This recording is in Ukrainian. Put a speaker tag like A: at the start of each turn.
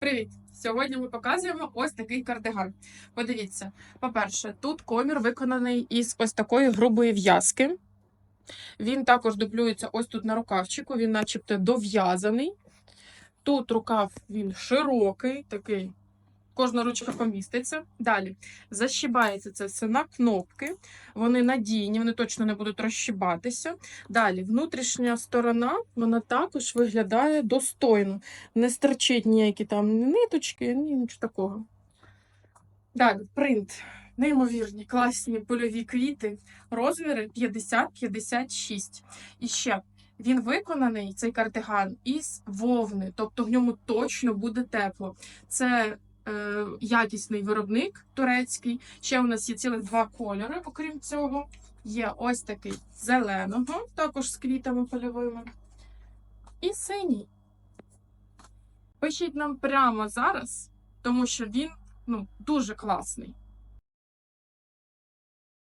A: Привіт! Сьогодні ми показуємо ось такий кардиган. Подивіться, по-перше, тут комір виконаний із ось такої грубої в'язки. Він також дублюється ось тут на рукавчику, він начебто дов'язаний. Тут рукав він широкий, такий, кожна ручка поміститься. Далі защібається це все на кнопки. Вони надійні, вони точно не будуть розщібатися. Далі, внутрішня сторона, вона також виглядає достойно. Не стерчить ніякі там ниточки, ні нічого такого. Далі, принт. Неймовірні, класні польові квіти. Розміри 50-56. І ще він виконаний, цей кардиган, із вовни, тобто в ньому точно буде тепло. Це е, якісний виробник турецький. Ще у нас є цілих два кольори, окрім цього. Є ось такий зеленого, також з квітами польовими. І синій. Пишіть нам прямо зараз, тому що він ну, дуже класний.